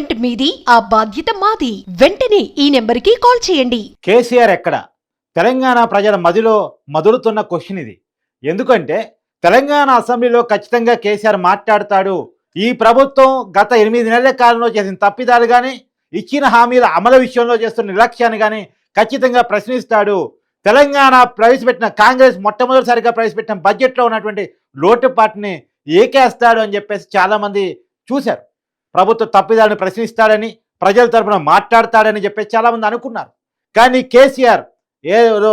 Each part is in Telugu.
పేమెంట్ మీది ఆ బాధ్యత మాది. వెంటనే ఈ నెంబర్కి కాల్ చేయండి. కేసీఆర్ ఎక్కడ? తెలంగాణ ప్రజల మదిలో మదులుతున్న క్వశ్చన్ ఇది. ఎందుకంటే తెలంగాణ అసెంబ్లీలో ఖచ్చితంగా కేసీఆర్ మాట్లాడతాడు. ఈ ప్రభుత్వం గత ఎనిమిది నెలల కాలంలో చేసిన తప్పిదాలు కానీ ఇచ్చిన హామీల అమలు విషయంలో చేస్తున్న నిర్లక్ష్యాన్ని కానీ ఖచ్చితంగా ప్రశ్నిస్తాడు. తెలంగాణ ప్రవేశపెట్టిన కాంగ్రెస్ మొట్టమొదటిసారిగా ప్రవేశపెట్టిన బడ్జెట్లో ఉన్నటువంటి లోటుపాటుని ఏకేస్తాడు అని చెప్పేసి చాలామంది చూశారు. ప్రభుత్వ తప్పిదాలను ప్రశ్నిస్తాడని ప్రజల తరపున మాట్లాడతాడని చెప్పేసి చాలామంది అనుకున్నారు. కానీ కేసీఆర్ ఏదో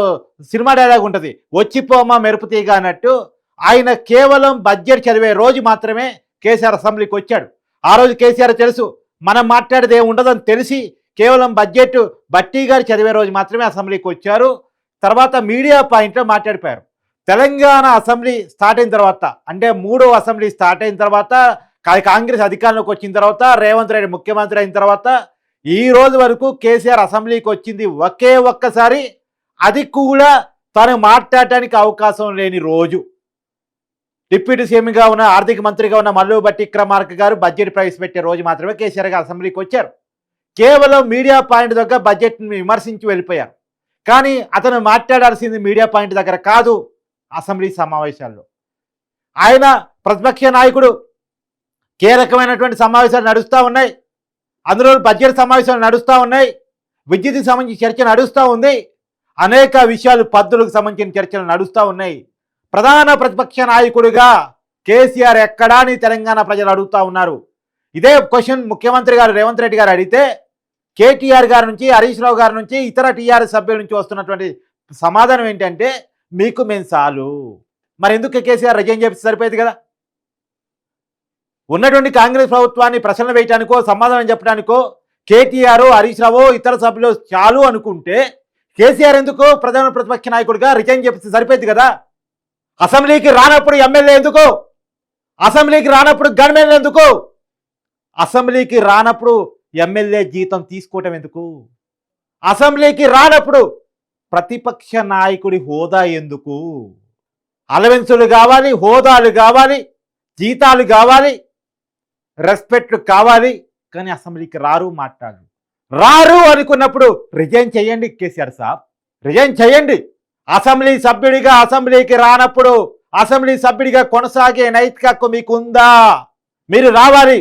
సినిమా డైలాగ్ ఉంటుంది వచ్చిపోమా మెరుపు తీగ అన్నట్టు ఆయన కేవలం బడ్జెట్ చదివే రోజు మాత్రమే కేసీఆర్ అసెంబ్లీకి వచ్చాడు. ఆ రోజు కేసీఆర్ తెలుసు మనం మాట్లాడేది ఏమి ఉండదని తెలిసి కేవలం బడ్జెట్ బట్టి గారు చదివే రోజు మాత్రమే అసెంబ్లీకి వచ్చారు. తర్వాత మీడియా పాయింట్లో మాట్లాడిపోయారు. తెలంగాణ అసెంబ్లీ స్టార్ట్ అయిన తర్వాత అంటే మూడో అసెంబ్లీ స్టార్ట్ అయిన తర్వాత కాంగ్రెస్ అధికారంలోకి వచ్చిన తర్వాత రేవంత్ రెడ్డి ముఖ్యమంత్రి అయిన తర్వాత ఈ రోజు వరకు కేసీఆర్ అసెంబ్లీకి వచ్చింది ఒకే ఒక్కసారి. అది కూడా తను మాట్లాడటానికి అవకాశం లేని రోజు. డిప్యూటీ సీఎంగా ఉన్న ఆర్థిక మంత్రిగా ఉన్న మల్లు భట్టి విక్రమార్క గారు బడ్జెట్ ప్రవేశపెట్టే రోజు మాత్రమే కేసీఆర్ గారు అసెంబ్లీకి వచ్చారు. కేవలం మీడియా పాయింట్ దగ్గర బడ్జెట్ని విమర్శించి వెళ్ళిపోయారు. కానీ అతను మాట్లాడాల్సింది మీడియా పాయింట్ దగ్గర కాదు అసెంబ్లీ సమావేశాల్లో. ఆయన ప్రతిపక్ష నాయకుడు కీలకమైనటువంటి సమావేశాలు నడుస్తూ ఉన్నాయి. అందులో బడ్జెట్ సమావేశాలు నడుస్తూ ఉన్నాయి. విద్యుత్కి సంబంధించి చర్చ నడుస్తూ ఉంది. అనేక విషయాలు పద్ధతులకు సంబంధించిన చర్చలు నడుస్తూ ఉన్నాయి. ప్రధాన ప్రతిపక్ష నాయకుడిగా కేసీఆర్ ఎక్కడా అని తెలంగాణ ప్రజలు అడుగుతూ ఉన్నారు. ఇదే క్వశ్చన్ ముఖ్యమంత్రి గారు రేవంత్ రెడ్డి గారు అడిగితే కేటీఆర్ గారి నుంచి హరీష్ రావు గారి నుంచి ఇతర టీఆర్ఎస్ సభ్యుల నుంచి వస్తున్నటువంటి సమాధానం ఏంటంటే మీకు మేము చాలు. మరి ఎందుకు కేసీఆర్ రజైన్ చేసి సరిపోయేది కదా? ఉన్నటువంటి కాంగ్రెస్ ప్రభుత్వాన్ని ప్రశ్నలు వేయటానికో సమాధానం చెప్పడానికో కేటీఆర్ హరీష్ రావు ఇతర సభ్యులు చాలు అనుకుంటే కేసీఆర్ ఎందుకు ప్రధాన ప్రతిపక్ష నాయకుడిగా రిజైన్ చేపిస్తే సరిపోయింది కదా? అసెంబ్లీకి రానప్పుడు ఎమ్మెల్యే ఎందుకు? అసెంబ్లీకి రానప్పుడు గవర్నమెంట్ ఎందుకు? అసెంబ్లీకి రానప్పుడు ఎమ్మెల్యే జీతం తీసుకోవటం ఎందుకు? అసెంబ్లీకి రానప్పుడు ప్రతిపక్ష నాయకుడి హోదా ఎందుకు? అలవెన్సులు కావాలి హోదాలు కావాలి జీతాలు కావాలి రెస్పెక్ట్లు కావాలి. కానీ అసెంబ్లీకి రారు మాట్లాడరు. రారు అనుకున్నప్పుడు రిజైన్ చేయండి కేసీఆర్ సాబ్. రిజైన్ చేయండి. అసెంబ్లీ సభ్యుడిగా అసెంబ్లీకి రానప్పుడు అసెంబ్లీ సభ్యుడిగా కొనసాగే నైతిక హక్కు మీకు ఉందా మీరు రావాలి.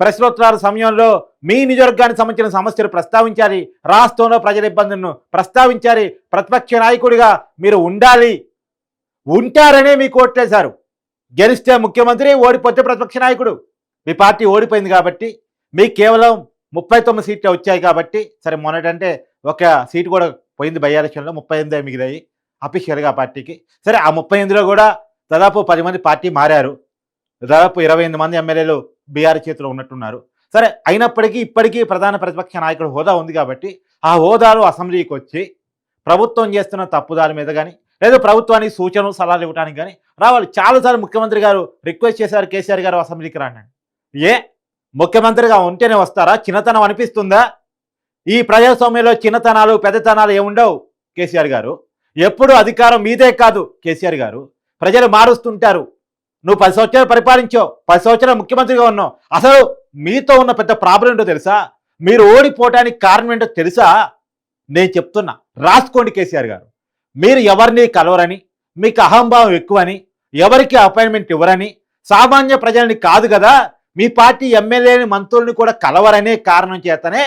ప్రశ్నోత్తరాల సమయంలో మీ నియోజకవర్గానికి సంబంధించిన సమస్యలు ప్రస్తావించాలి. రాష్ట్రంలో ప్రజల ఇబ్బందులను ప్రస్తావించాలి. ప్రతిపక్ష నాయకుడిగా మీరు ఉండాలి. ఉంటారనే మీకు ఓట్లేశారు. గెలిస్తే ముఖ్యమంత్రి ఓడిపోతే ప్రతిపక్ష నాయకుడు. మీ పార్టీ ఓడిపోయింది కాబట్టి మీకు కేవలం ముప్పై తొమ్మిది సీట్లు వచ్చాయి కాబట్టి సరే మొన్నటంటే ఒక సీటు కూడా పోయింది బై ఎలక్షన్లో ముప్పై ఎనిమిది మిగిలాయి అఫీషియల్గా పార్టీకి. సరే ఆ ముప్పై ఎనిమిదిలో కూడా దాదాపు పది మంది పార్టీ మారారు. దాదాపు ఇరవై ఎనిమిది మంది ఎమ్మెల్యేలు బీఆర్ చేతిలో ఉన్నట్టున్నారు. సరే అయినప్పటికీ ఇప్పటికీ ప్రధాన ప్రతిపక్ష నాయకుడు హోదా ఉంది కాబట్టి ఆ హోదాలో అసెంబ్లీకి వచ్చి ప్రభుత్వం చేస్తున్న తప్పుదారి మీద కానీ లేదా ప్రభుత్వానికి సూచనలు సలహాలు ఇవ్వడానికి కానీ రావాలి. చాలాసార్లు ముఖ్యమంత్రి గారు రిక్వెస్ట్ చేశారు కేసీఆర్ గారు అసెంబ్లీకి రాండి ఏ? ముఖ్యమంత్రిగా ఉంటేనే వస్తారా? చిన్నతనం అనిపిస్తుందా? ఈ ప్రజాస్వామ్యంలో చిన్నతనాలు పెద్దతనాలు ఏముండవు? కేసీఆర్ గారు. ఎప్పుడు అధికారం మీదే కాదు కేసీఆర్ గారు. ప్రజలు మారుస్తుంటారు. నువ్వు పది సంవత్సరాలు పరిపాలించావు. పది సంవత్సరాలు ముఖ్యమంత్రిగా ఉన్నావు. అసలు మీతో ఉన్న పెద్ద ప్రాబ్లం ఏంటో తెలుసా? మీరు ఓడిపోవటానికి కారణం ఏంటో తెలుసా? నేను చెప్తున్నా. రాసుకోండి కేసీఆర్ గారు. మీరు ఎవరిని కలవరని మీకు అహంభావం ఎక్కువని ఎవరికి అపాయింట్మెంట్ ఇవ్వరని సామాన్య ప్రజల్ని కాదు కదా? మీ పార్టీ ఎమ్మెల్యేని మంత్రుల్ని కూడా కలవరనే కారణం చేతనే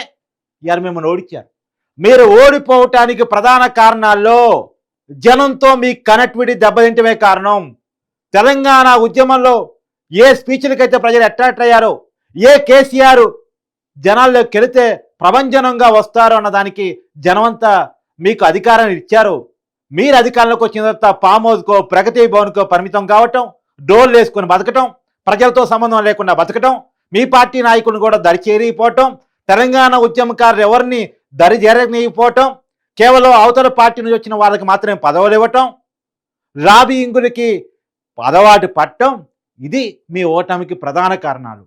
ఇవాళ మిమ్మల్ని ఓడిచారు మీరు ఓడిపోవటానికి ప్రధాన కారణాల్లో జనంతో మీ కనెక్టివిటీ దెబ్బతింటమే కారణం. తెలంగాణ ఉద్యమంలో ఏ స్పీచ్లకైతే ప్రజలు అట్రాక్ట్ అయ్యారో ఏ కేసీఆర్ జనాల్లోకి వెళితే ప్రభంజనంగా వస్తారు అన్నదానికి జనమంతా మీకు అధికారాన్ని ఇచ్చారు. మీరు అధికారంలోకి వచ్చిన తర్వాత పామోజ్కో ప్రగతి భవన్కో పరిమితం కావటం డోర్లు వేసుకొని బతకటం ప్రజలతో సంబంధం లేకుండా బతకటం మీ పార్టీ నాయకులను కూడా దరి చేరిపోవటం తెలంగాణ ఉద్యమకారులు ఎవరిని దరి చేరనీయకపోవటం కేవలం అవతల పార్టీ నుంచి వచ్చిన వాళ్ళకి మాత్రమే పదవులు ఇవ్వటం లాబియింగులకి పదవాటు పట్టం ఇది మీ ఓటమికి ప్రధాన కారణాలు.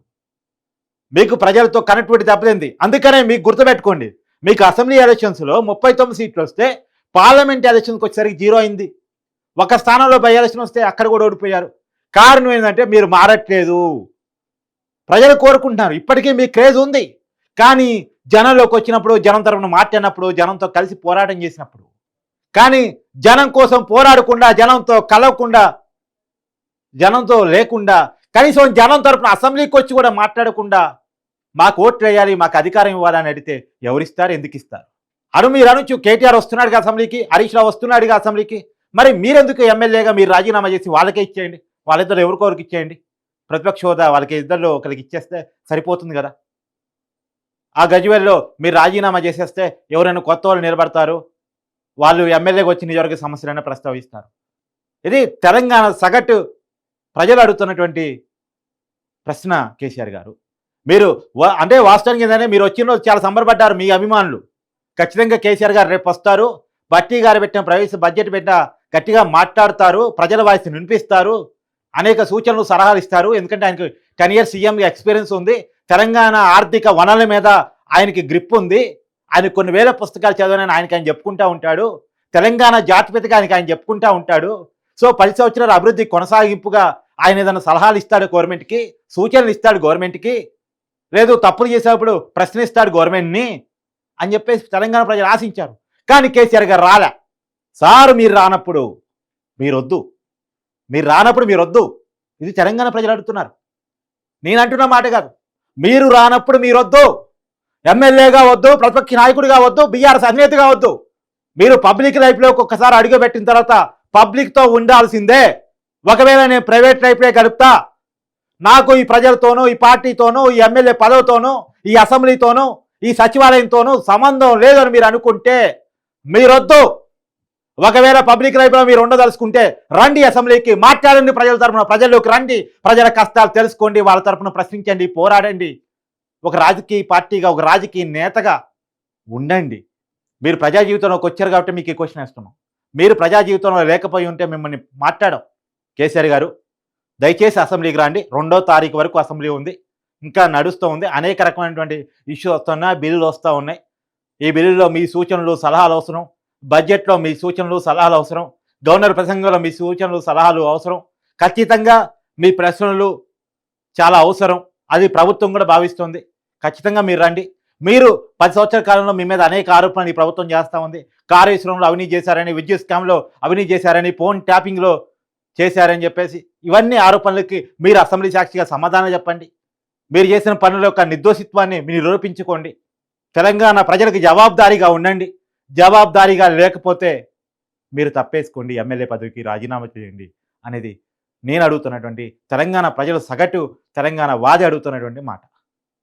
మీకు ప్రజలతో కనెక్టివిటీ దెబ్బతింది. అందుకనే మీకు గుర్తుపెట్టుకోండి మీకు అసెంబ్లీ ఎలక్షన్స్లో ముప్పై తొమ్మిది సీట్లు వస్తే పార్లమెంట్ ఎలక్షన్కి వచ్చేసరికి జీరో అయింది. ఒక స్థానంలో బై ఎలక్షన్ వస్తే అక్కడ కూడా ఓడిపోయారు. కారణం ఏంటంటే మీరు మారట్లేదు. ప్రజలు కోరుకుంటున్నారు. ఇప్పటికీ మీ క్రేజ్ ఉంది. కానీ జనంలోకి వచ్చినప్పుడు జనం తరపున మాట్లాడినప్పుడు జనంతో కలిసి పోరాటం చేసినప్పుడు. కానీ జనం కోసం పోరాడకుండా జనంతో కలవకుండా జనంతో లేకుండా కనీసం జనం తరపున అసెంబ్లీకి వచ్చి కూడా మాట్లాడకుండా మాకు ఓట్లు వేయాలి మాకు అధికారం ఇవ్వాలని అడిగితే ఎవరిస్తారు? ఎందుకు ఇస్తారు? అను మీరు అనొచ్చు కేటీఆర్ వస్తున్నాడుగా అసెంబ్లీకి హరీష్ రావు వస్తున్నాడుగా అసెంబ్లీకి. మరి మీరెందుకు ఎమ్మెల్యేగా మీరు రాజీనామా చేసి వాళ్ళకే ఇచ్చేయండి? వాళ్ళిద్దరు ఎవరికొరికి ఇచ్చేయండి. ప్రతిపక్ష హోదా వాళ్ళకి ఇద్దరిలో ఒకరికి ఇచ్చేస్తే సరిపోతుంది కదా. ఆ గజ్వేల్లో మీరు రాజీనామా చేసేస్తే ఎవరైనా కొత్త వాళ్ళు నిలబడతారు? వాళ్ళు ఎమ్మెల్యేకి వచ్చి నిజవర్గ సమస్యలైనా ప్రస్తావిస్తారు. ఇది తెలంగాణ సగటు ప్రజలు అడుగుతున్నటువంటి ప్రశ్న కేసీఆర్ గారు. మీరు వా- అంటే వాస్తవానికి ఏంటంటే మీరు వచ్చిన రోజు చాలా సంబరపడ్డారు మీ అభిమానులు. ఖచ్చితంగా కేసీఆర్ గారు రేపు వస్తారు. బట్టి గారు పెట్టిన ప్రవేశ బడ్జెట్ పెట్టిన గట్టిగా మాట్లాడతారు. ప్రజల వాయిస్ వినిపిస్తారు. అనేక సూచనలు సలహాలు ఇస్తారు. ఎందుకంటే ఆయనకి టెన్ ఇయర్స్ సీఎం ఎక్స్పీరియన్స్ ఉంది. తెలంగాణ ఆర్థిక వనరుల మీద ఆయనకి గ్రిప్ ఉంది. ఆయన కొన్ని వేల పుస్తకాలు చదివానని ఆయనకి ఆయన చెప్పుకుంటూ ఉంటాడు. తెలంగాణ జాతిపతిగా ఆయనకి ఆయన చెప్పుకుంటూ ఉంటాడు. సో పది సంవత్సరాల అభివృద్ధి కొనసాగింపుగా ఆయన ఏదైనా సలహాలు ఇస్తాడు గవర్నమెంట్కి సూచనలు ఇస్తాడు గవర్నమెంట్కి. లేదు తప్పులు చేసేటప్పుడు ప్రశ్నిస్తాడు గవర్నమెంట్ని అని చెప్పేసి తెలంగాణ ప్రజలు ఆశించారు. కానీ కేసీఆర్ గారు రాలే. సారు మీరు రానప్పుడు మీరొద్దు. మీరు రానప్పుడు మీరొద్దు ఇది తెలంగాణ ప్రజలు అడుగుతున్నారు. నేను అంటున్న మాట కాదు. మీరు రానప్పుడు మీరొద్దు ఎమ్మెల్యేగా వద్దు ప్రతిపక్ష నాయకుడిగా వద్దు బీఆర్ఎస్ అధినేతగా వద్దు. మీరు పబ్లిక్ లైఫ్లో ఒక్కసారి అడుగు పెట్టిన తర్వాత పబ్లిక్తో ఉండాల్సిందే. ఒకవేళ నేను ప్రైవేట్ లైఫ్లే గడుపుతా నాకు ఈ ప్రజలతోనూ ఈ పార్టీతోనూ ఈ ఎమ్మెల్యే పదవితోనూ ఈ అసెంబ్లీతోనూ ఈ సచివాలయంతోనూ సంబంధం లేదని మీరు అనుకుంటే మీరొద్దు ఒకవేళ పబ్లిక్ లైఫ్లో మీరు ఉండదలుచుకుంటే రండి అసెంబ్లీకి మాట్లాడండి ప్రజల తరపున ప్రజల్లోకి రండి. ప్రజల కష్టాలు తెలుసుకోండి వాళ్ళ తరపున ప్రశ్నించండి పోరాడండి. ఒక రాజకీయ పార్టీగా ఒక రాజకీయ నేతగా ఉండండి. మీరు ప్రజా జీవితంలోకి వచ్చారు కాబట్టి మీకు ఈ క్వశ్చన్ వేస్తున్నాం. మీరు ప్రజా జీవితంలో లేకపోయి ఉంటే మిమ్మల్ని మాట్లాడం కేసీఆర్ గారు దయచేసి అసెంబ్లీకి రండి. రెండో తారీఖు వరకు అసెంబ్లీ ఉంది. ఇంకా నడుస్తూ ఉంది. అనేక రకమైనటువంటి ఇష్యూ వస్తున్నా బిల్లులు వస్తూ ఉన్నాయి. ఈ బిల్లులో మీ సూచనలు సలహాలు అవసరం బడ్జెట్లో మీ సూచనలు సలహాలు అవసరం. గవర్నర్ ప్రసంగంలో మీ సూచనలు సలహాలు అవసరం. ఖచ్చితంగా మీ ప్రశ్నలు చాలా అవసరం. అది ప్రభుత్వం కూడా భావిస్తుంది. ఖచ్చితంగా మీరు రండి. మీరు పది సంవత్సరాల కాలంలో మీ మీద అనేక ఆరోపణలు ఈ ప్రభుత్వం చేస్తూ ఉంది. కార్యశ్రమంలో అవినీతి చేశారని విద్యుత్ స్కామ్లో అవినీతి చేశారని ఫోన్ ట్యాపింగ్లో చేశారని చెప్పేసి ఇవన్నీ ఆరోపణలకి మీరు అసెంబ్లీ సాక్షిగా సమాధానం చెప్పండి. మీరు చేసిన పనుల యొక్క నిర్దోషిత్వాన్ని మీరు నిరూపించుకోండి. తెలంగాణ ప్రజలకు జవాబుదారీగా ఉండండి. జవాబుదారీగా లేకపోతే మీరు తప్పేసుకోండి ఎమ్మెల్యే పదవికి రాజీనామా చేయండి అనేది నేను అడుగుతున్నటువంటి తెలంగాణ ప్రజలు సగటు తెలంగాణ వాది అడుగుతున్నటువంటి మాట.